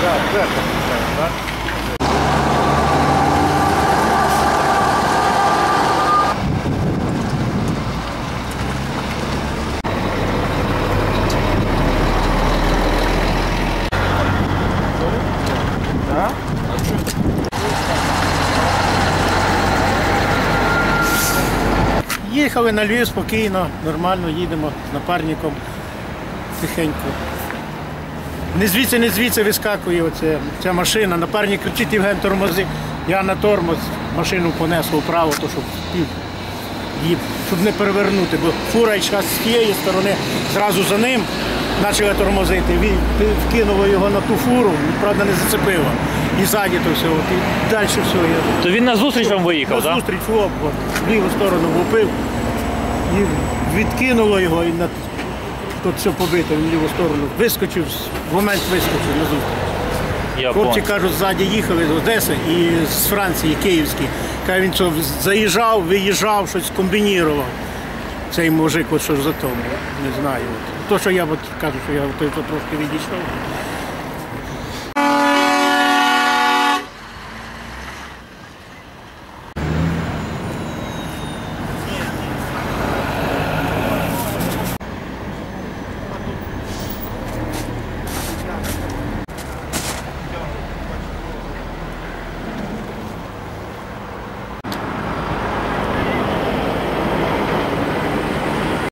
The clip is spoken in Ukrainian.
так? Так? Їхали на Львів спокійно, нормально, їдемо з напарником тихенько. Не звідси, не звідси вискакує оця, ця машина. Напарник кричить Євген тормози. Я на тормоз машину понесло вправо, то щоб, її- щоб не перевернути, бо фура йшла з тієї сторони, зразу за ним почала тормозити. Він вкинуло його на ту фуру, правда не зацепило. І ззаді то все, от, і далі все. Я То він на зустріч вам виїхав, так? зустріч в об, в ліву сторону влупив і відкинуло його і на тут все побито в ліву сторону. Вискочив, в момент вискочив на зустріч. Хлопці кажуть, ззаді їхали з Одеси і з Франції, київські. Каже, він що заїжджав, виїжджав, щось комбінірував. Цей мужик, от що за тому, не знаю. От. То, що я от кажу, що я от, то трошки відійшов.